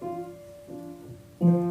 Música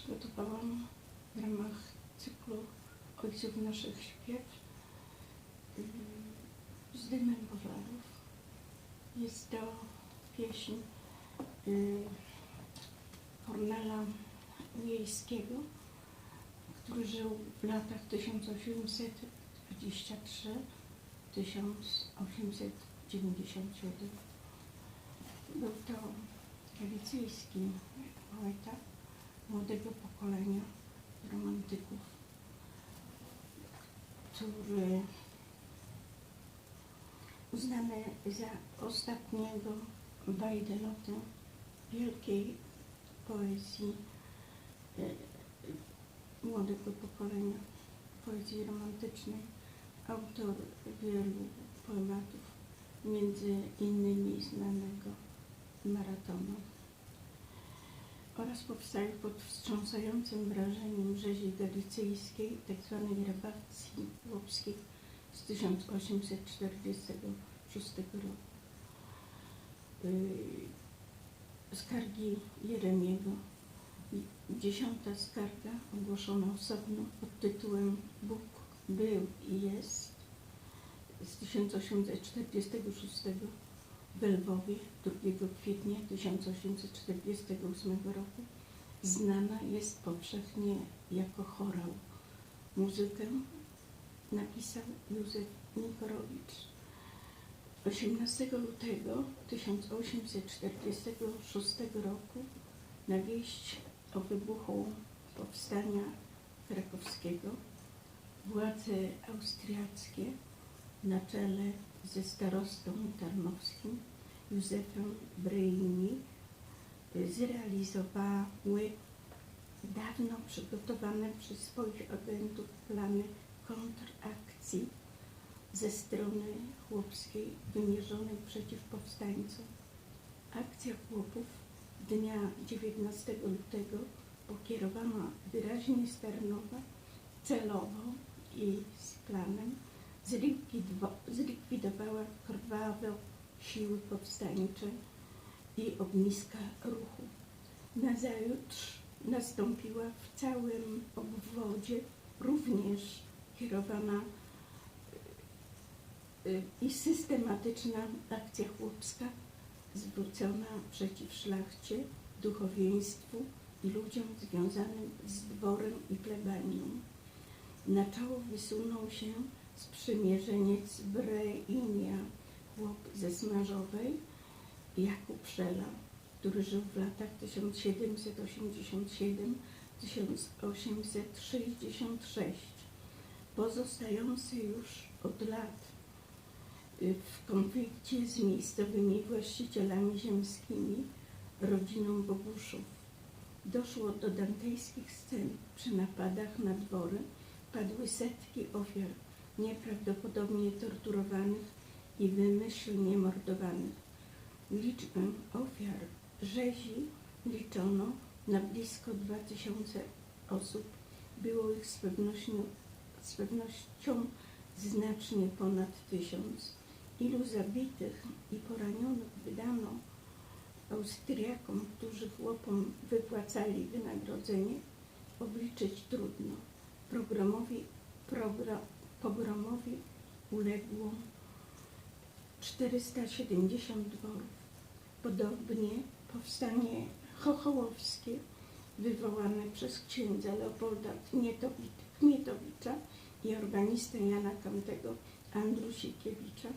przygotowałam w ramach cyklu Ojców naszych śpiew y, z dymem pożarów. Jest to pieśń y, Kornela Miejskiego, który żył w latach 1823-1897. Był to galicyjski poeta młodego pokolenia romantyków, który uznany za ostatniego bajdelotę wielkiej poezji e, młodego pokolenia, poezji romantycznej. Autor wielu poematów, między innymi znanego maratonu oraz powstały pod wstrząsającym wrażeniem rzezi galicyjskiej, tzw. rebacji łopskiej z 1846 roku. Yy, skargi Jeremiego. Dziesiąta skarga ogłoszona osobno pod tytułem Bóg był i jest z 1846 w Lwowie 2 kwietnia 1848 roku znana jest powszechnie jako chorał. Muzykę napisał Józef Nikorowicz. 18 lutego 1846 roku na wieść o wybuchu powstania krakowskiego władze austriackie na czele ze starostą tarnowskim Józefem Breini zrealizowały dawno przygotowane przez swoich agentów plany kontrakcji ze strony chłopskiej wymierzonej przeciw powstańcom. Akcja chłopów dnia 19 lutego pokierowana wyraźnie z Tarnowa celowo i z planem zlikwidowała krwawe siły powstańcze i ogniska ruchu. Nazajutrz nastąpiła w całym obwodzie również kierowana y, i systematyczna akcja chłopska zwrócona przeciw szlachcie, duchowieństwu i ludziom związanym z dworem i plebanią. Na czoło wysunął się sprzymierzeniec Breinia, chłop ze Smażowej, Jakub Szela, który żył w latach 1787-1866, pozostający już od lat w konflikcie z miejscowymi właścicielami ziemskimi, rodziną Boguszów. Doszło do dantejskich scen. Przy napadach na dwory padły setki ofiar, nieprawdopodobnie torturowanych i wymyślnie mordowanych. Liczbę ofiar rzezi liczono na blisko 2000 osób. Było ich z pewnością, z pewnością znacznie ponad tysiąc. Ilu zabitych i poranionych wydano Austriakom, którzy chłopom wypłacali wynagrodzenie, obliczyć trudno. Programowi, program, pogromowi uległo 470 dworów. Podobnie powstanie chochołowskie wywołane przez księdza Leopolda Kmietowicza i organistę Jana Kantego Andrusikiewicza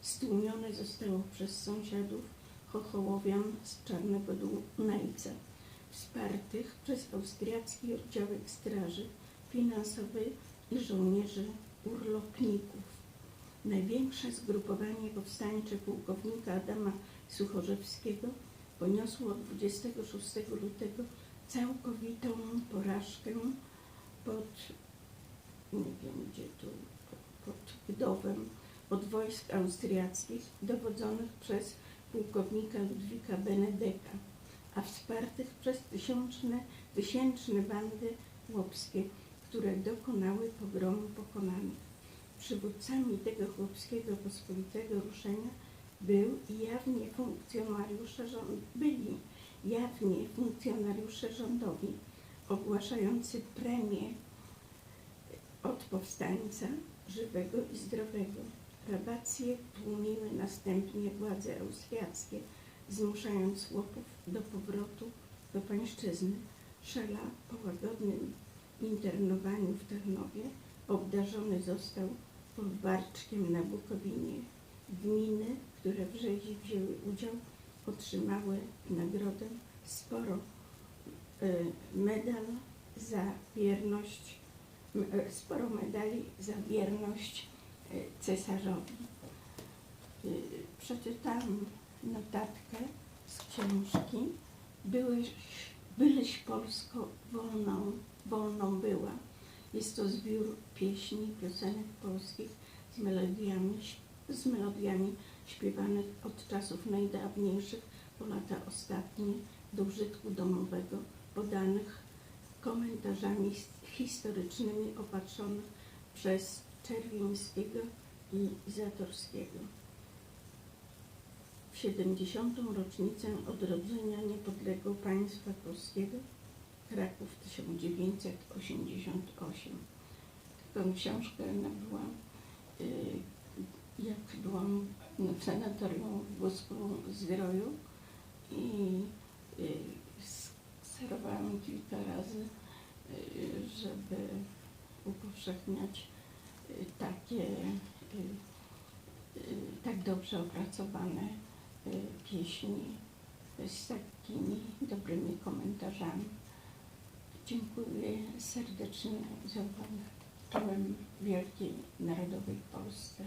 stłumione zostało przez sąsiadów Chochołowian z Czarnego Dunajca, wspartych przez austriacki oddziałek straży finansowej i żołnierzy urlopników. Największe zgrupowanie powstańcze pułkownika Adama Suchorzewskiego poniosło 26 lutego całkowitą porażkę pod, nie wiem gdzie tu, pod Gdowem, od wojsk austriackich dowodzonych przez pułkownika Ludwika Benedeka, a wspartych przez tysiączne, tysięczne bandy chłopskie, które dokonały pogromu pokonanych. Przywódcami tego chłopskiego pospolitego ruszenia był jawnie funkcjonariusze byli jawnie funkcjonariusze rządowi, ogłaszający premię od powstańca żywego i zdrowego. Rabacje tłumiły następnie władze austriackie, zmuszając chłopów do powrotu do pańszczyzny. Szela po łagodnym internowaniu w Tarnowie obdarzony został folwarczkiem na Bukowinie. Gminy, które w rzezi wzięły udział, otrzymały nagrodę sporo y, medal za wierność, e, sporo medali za wierność y, cesarzowi. Przeczytałam notatkę z książki Byłeś, Byleś Polsko wolną, wolną była. Jest to zbiór pieśni, piosenek polskich z melodiami, z melodiami śpiewanych od czasów najdawniejszych po lata ostatnie do użytku domowego, podanych komentarzami historycznymi opatrzonych przez Czerwińskiego i Zatorskiego. W 70. rocznicę odrodzenia niepodległego państwa polskiego Kraków 1988. Taką książkę nabyłam, y, jak byłam w sanatorium w Busku Zdroju i y, sterowałam kilka razy, y, żeby upowszechniać takie tak dobrze opracowane pieśni z takimi dobrymi komentarzami. Dziękuję serdecznie za uwagę. Czołem Wielkiej Narodowej Polski.